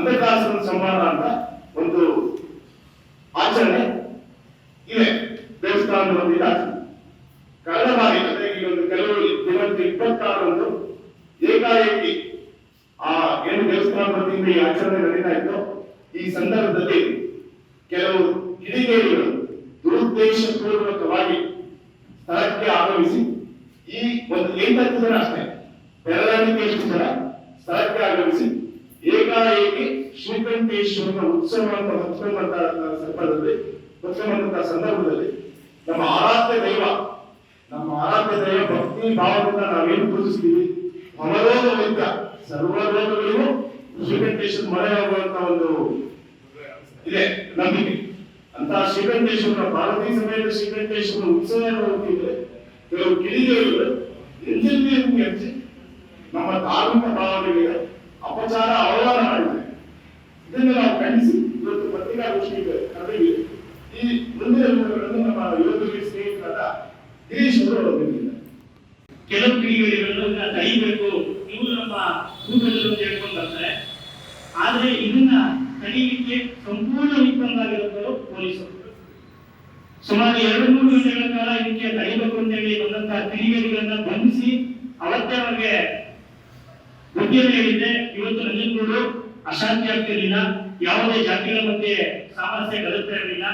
ಅಂಧಕಾಸುರ ಸಂವಾದ ಅಂತ ಒಂದು ಆಚರಣೆ ಇದೆ. ದೇವಸ್ಥಾನದ ವತಿಯಿಂದ ಕಳೆದ ಬಾರಿ, ಅಂದ್ರೆ ಈ ಒಂದು ಕೆಲವು ದಿನಕ್ಕೆ ಇಪ್ಪತ್ತಾರರಂದು ಏಕಾಏಕಿ ಆ ಏನು ದೇವಸ್ಥಾನದ ವತಿಯಿಂದ ಈ ಆಚರಣೆ ನಡೀತಾ ಇತ್ತು, ಈ ಸಂದರ್ಭದಲ್ಲಿ ಕೆಲವು ಕಿಡಿಗೇಡಿಗಳು ದುರುದ್ದೇಶಪೂರ್ವಕವಾಗಿ ಸ್ಥಳಕ್ಕೆ ಆಗಮಿಸಿ, ಈ ಒಂದು ಎಂಟತ್ತು ಜನ ಅಷ್ಟೇ ಎಷ್ಟು ಜನ ಸ್ಥಳಕ್ಕೆ ಆಗಮಿಸಿ ಏಕಾಏಕಿ ಶ್ರೀಕಂಠೇಶ್ವರನ ಉತ್ಸವ ಅಂತ ಹೊತ್ಕೊಂಡಂತ ಸಂದರ್ಭದಲ್ಲಿ ಹೊತ್ಕೊಂಡಂತ ಸಂದರ್ಭದಲ್ಲಿ ನಮ್ಮ ಆರಾಧ್ಯ ದೈವ, ನಮ್ಮ ಆರಾಧ್ಯ ದೈವ ಭಕ್ತಿ ಭಾವದಿಂದ ನಾವೇನು ಪೂಜಿಸ್ತೀವಿ? ಹೊರರೋಗವಿದ್ದ ಸರ್ವರೋಗಗಳಿಗೂ ಶ್ರೀಕಂಠೇಶ್ವರ ಮೊರೆ ಹೋಗುವಂತ ಒಂದು ಇದೆ, ನಂಬಿಕೆ. ಅಂತ ಶ್ರೀಕಂಠೇಶ್ವರ ಭಾರತೀಯ ಸಮಯದ ಶ್ರೀಕಂಠೇಶ್ವರ ಉತ್ಸವ ಹೋಗ್ತಿದ್ರೆ ಕೆಲವು ಕಿಡಿಗೇಡಿಗಳು ಎಂಜಿನಿಯರಿಂಗ್ ನಮ್ಮ ಧಾರ್ಮಿಕ ಭಾವನೆಗಳಿಗೆ ಅಪಚಾರ ಅವಮಾನ ಮಾಡಿದ್ದಾರೆ ಇದನ್ನು ನಾವು ಖಂಡಿಸಿ ಇವತ್ತು ಪತ್ರಿಕಾಗೋಷ್ಠಿಗೆ ಕರೆದಿವಿ. ಈ ಮುಂದಿನ ದಿನಗಳನ್ನು ನಮ್ಮ ಯೋಧರಿಗೆ ಸ್ನೇಹಿತರಾದ ಗಿರೀಶ್ ಅವರು ಬಂದಿದ್ದಾರೆ ಕೆಲವು ಕಿಡಿಗೇಡಿಗಳನ್ನು ತಡಿಬೇಕು. ಇವರು ನಮ್ಮ ಕೂಟದಲ್ಲಿ ಹೇಳ್ಕೊಂಡು ಬರ್ತಾರೆ. ಆದ್ರೆ ಇದನ್ನ ತಡೀಲಿಕ್ಕೆ ಸಂಪೂರ್ಣ ವಿಫಲರಾಗಿರುತ್ತರು ಪೊಲೀಸರು. ಸುಮಾರು ಎರಡು ಮೂರು ಗಂಟೆಗಳ ಕಾಲ ಇದಕ್ಕೆ ತಡಿಬೇಕು ಅಂತ ಹೇಳಿ ಬಂದಂತಹ ಕಿಡಿಗೇಡಿಗಳನ್ನ ಬಂಧಿಸಿ ಅವತ್ತೇ ಅವ್ರಿಗೆ ಹೇಳಿದ್ದೆ, ಇವತ್ತು ನಂಜನಗೂಡು ಅಶಾಂತಿ ಆಗ್ತಿರ್ಲಿಲ್ಲ ಯಾವುದೇ ಜಾತಿಗಳ ಮಧ್ಯೆ ಸಾಮರಸ್ಯ ಕಲಿತಾ ಇರಲಿಲ್ಲ.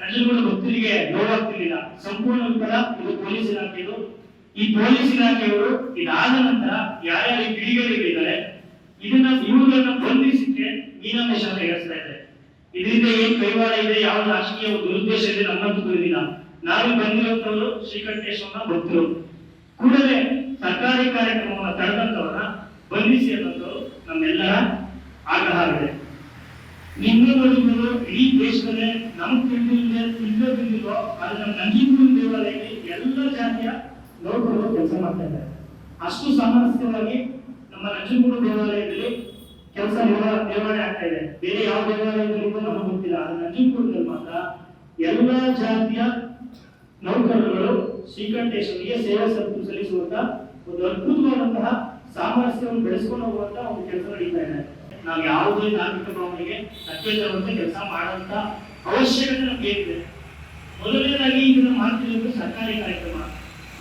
ನಂಜನಗೂಡು ಭಕ್ತರಿಗೆ ನೋವಾಗ್ತಿರ್ಲಿಲ್ಲ. ಸಂಪೂರ್ಣ ವಿಫಲ ಇದು ಪೊಲೀಸ್ ಇಲಾಖೆಯವರು ಈ ಪೊಲೀಸ್ ಇಲಾಖೆಯವರು ಇದಾದ ನಂತರ ಯಾರ್ಯಾರು ಕಿಡಿಗೇಡಿಗಳಿದ್ದಾರೆ ಇದನ್ನ ಇವುಗಳನ್ನ ಬಂಧಿಸಿದ್ರೆ ಮೀನಾಮೇಶ ತಯಾರಿಸ್ತಾ ಇದೆ ಇದರಿಂದ ಏನ್ ಕೈವಾಡ ಇದೆ ಯಾವ ರಾಜಕೀಯ ದುರುದ್ದೇಶ ಇದೆ ನಮ್ಮಂತೂ ತಿಳಿದಿಲ್ಲ ನಾವು ಬಂದಿರುವಂತವರು ಶ್ರೀಕಂಠೇಶ್ವರನ ಭಕ್ತರು. ಕೂಡಲೇ ಸರ್ಕಾರಿ ಕಾರ್ಯಕ್ರಮವನ್ನು ತಡೆದಂತವರನ್ನ ಬಂಧಿಸಿ ಅನ್ನೋದು ನಮ್ಮೆಲ್ಲರ ಆಗ್ರಹವಿದೆ ಇನ್ನೂ ನೋಡಿದ್ರು ಇಡೀ ದೇಶದಲ್ಲೇ ನಮ್ಗೆ ತಿಳಿದಿಲ್ಲ ತಿಳಿದೋ ತಿಳಿದಿಲ್ವೋ ಅದು ನಮ್ಮ ದೇವಾಲಯಕ್ಕೆ ಎಲ್ಲ ಜಾತಿಯ ನೋಡ್ಕೊಂಡು ಕೆಲಸ ಮಾಡ್ತಾ ಇದ್ದಾರೆ. ಅಷ್ಟು ಸಾಮರಸ್ಯವಾಗಿ ನಮ್ಮ ನಂಜನಗೂಡು ದೇವಾಲಯದಲ್ಲಿ ಕೆಲಸ ನಿರ್ವಹಣೆ ಆಗ್ತಾ ಇದೆ. ಬೇರೆ ಯಾವ ದೇವಾಲಯದಲ್ಲಿ ನಮಗೆ ಗೊತ್ತಿಲ್ಲ. ಆದ್ರೆ ನಂಜನಗೂಡಿನಲ್ಲಿ ಮಾತ್ರ ಎಲ್ಲ ಜಾತಿಯ ನೌಕರರುಗಳು ಶ್ರೀಕಂಠೇಶ್ವರಿಗೆ ಸೇವೆ ಸಲ್ಲಿಸುವಂತಹ ಸಲ್ಲಿಸುವಂತ ಒಂದು ಅದ್ಭುತವಾದಂತಹ ಸಾಮರಸ್ಯವನ್ನು ಬೆಳೆಸ್ಕೊಂಡು ಹೋಗುವಂತ ಒಂದು ಕೆಲಸ ನಡೀತಾ ಇದೆ. ನಾವು ಯಾವುದೇ ನಾಗರಿಕ ಭಾವನೆಗೆ ಅತ್ಯುತ್ತಮವಂತ ಕೆಲಸ ಮಾಡುವಂತ ಅವಶ್ಯಕತೆ ನಮ್ಗೆ ಇದೆ. ಮೊದಲನೇದಾಗಿ ಇದನ್ನು ಮಾಡ್ತಿರೋದು ಸರ್ಕಾರಿ ಕಾರ್ಯಕ್ರಮ.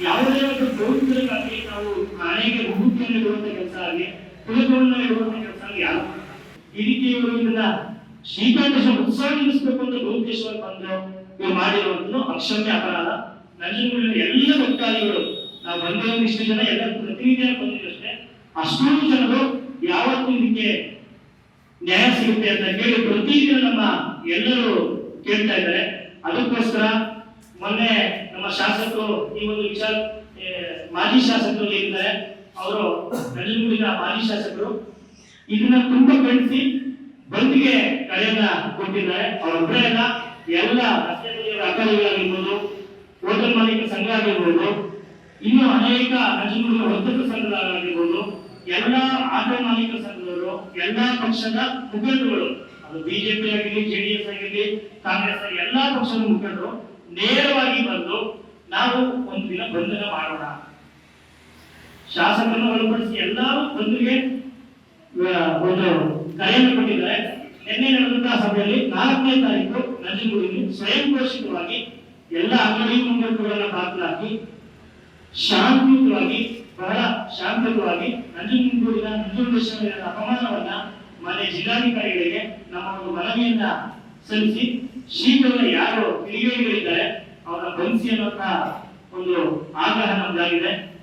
ಯಾವುದೇ ಒಂದು ಗೌರವಗಳಿಗಾಗಿ ನಾವು ಮನೆಗೆ ಹುಡುಕಿಯನ್ನು ಇಡುವಂತ ಕೆಲಸ ಆಗಲಿ ಕುಲಗಳನ್ನ ಇಡುವಂತ ಕೆಲಸ ಆಗಲಿ ಯಾರು. ಈ ರೀತಿ ಇವರು ಇದನ್ನ ಶ್ರೀಕಾಂತೇಶ ಉತ್ಸವ ನಿಲ್ಲಿಸಬೇಕು ಅಂತ ಲೋಕೇಶ್ವರ ಬಂದು ಇವ್ರು ಮಾಡಿರುವಂತದ್ದು ಅಕ್ಷಮ್ಯ ಅಪರಾಧ. ನಂಜನಗೂಡಿನ ಎಲ್ಲ ಭಕ್ತಾದಿಗಳು, ನಾವು ಬಂದಿರೋ ಇಷ್ಟು ಜನ ಎಲ್ಲ ಪ್ರತಿನಿಧಿಯಾಗಿ ಬಂದಿರಷ್ಟೇ ಅಷ್ಟೊಂದು ಜನರು ಯಾವತ್ತೂ ಇದಕ್ಕೆ ನ್ಯಾಯ ಸಿಗುತ್ತೆ ಅಂತ ಕೇಳಿ ಪ್ರತಿದಿನ ನಮ್ಮ ಎಲ್ಲರೂ ಕೇಳ್ತಾ ಇದ್ದಾರೆ. ಅದಕ್ಕೋಸ್ಕರ ಮೊನ್ನೆ ನಮ್ಮ ಶಾಸಕರು ಈ ಒಂದು ವಿಚಾರ ಮಾಜಿ ಶಾಸಕರು ಏನಿದ್ದಾರೆ ಅವರು ನಲ್ಲಿಮೂರಿನ ಮಾಜಿ ಶಾಸಕರು. ಇದನ್ನ ತುಂಬಾ ಖಂಡಿಸಿ ಬಂದ್ಗೆ ಕರೆಯನ್ನ ಕೊಟ್ಟಿದ್ದಾರೆ. ಅವರೊಬ್ಬರೇ ಅಲ್ಲ ಎಲ್ಲ ರಸ್ತೆ ಅಕಾಲಿಗಳಾಗಿರ್ಬೋದು ಹೋಟೆಲ್ ಮಾಲೀಕ ಸಂಘ ಆಗಿರ್ಬೋದು ಇನ್ನು ಅನೇಕ ನಂಜನಗೂಡಿನ ವರ್ತಕ ಸಂಘಗಳಾಗಿರ್ಬೋದು, ಎಲ್ಲ ಆಟೋ ಮಾಲೀಕ ಸಂಘದವರು ಎಲ್ಲಾ ಪಕ್ಷದ ಮುಖಂಡರುಗಳು, ಅದು ಬಿಜೆಪಿ ಆಗಿರಲಿ ಜೆಡಿಎಸ್ ಆಗಿರಲಿ, ಕಾಂಗ್ರೆಸ್ ಆಗಿರಲಿ, ಎಲ್ಲಾ ಪಕ್ಷದ ಮುಖಂಡರು ನೇರವಾಗಿ ಬಂದು ನಾವು ಒಂದು ದಿನ ಬಂಧನ ಮಾಡೋಣ. ಶಾಸಕರನ್ನು ಒಳಪಡಿಸಿ ಎಲ್ಲರೂ ಬಂದಿಗೆ ಒಂದು ಕರೆಯನ್ನು ಕೊಟ್ಟಿದ್ದಾರೆ. ನಿನ್ನೆ ನಡೆದಂತಹ ಸಭೆಯಲ್ಲಿ ನಾಲ್ಕನೇ ತಾರೀಕು ನಂಜನಗೂಡಿನಲ್ಲಿ ಸ್ವಯಂ ಘೋಷಿತವಾಗಿ ಎಲ್ಲ ಅಂಗಡಿ ಮುಂಗಟ್ಟುಗಳನ್ನ ದಾಖಲಾಗಿ ಶಾಂತಿಯುತವಾಗಿ, ಬಹಳ ಶಾಂತವಾಗಿ ನಂಜನಗೂಡಿನ ನಂಜುಂಡೇಶ್ವರ ಅಪಮಾನವನ್ನ ಮನೆ ಜಿಲ್ಲಾಧಿಕಾರಿಗಳಿಗೆ ನಮ್ಮ ಒಂದು ಮನವಿಯನ್ನ ಸಲ್ಲಿಸಿ ಶೀಘ್ರವೇ ಯಾರು ಕಿಡಿಗೇಡಿಗಳಿದ್ದಾರೆ ಅವರ ಬಂಸಿ ಅನ್ನೋ ಒಂದು ಆಗ್ರಹ ನಮ್ದಾಗಿದೆ.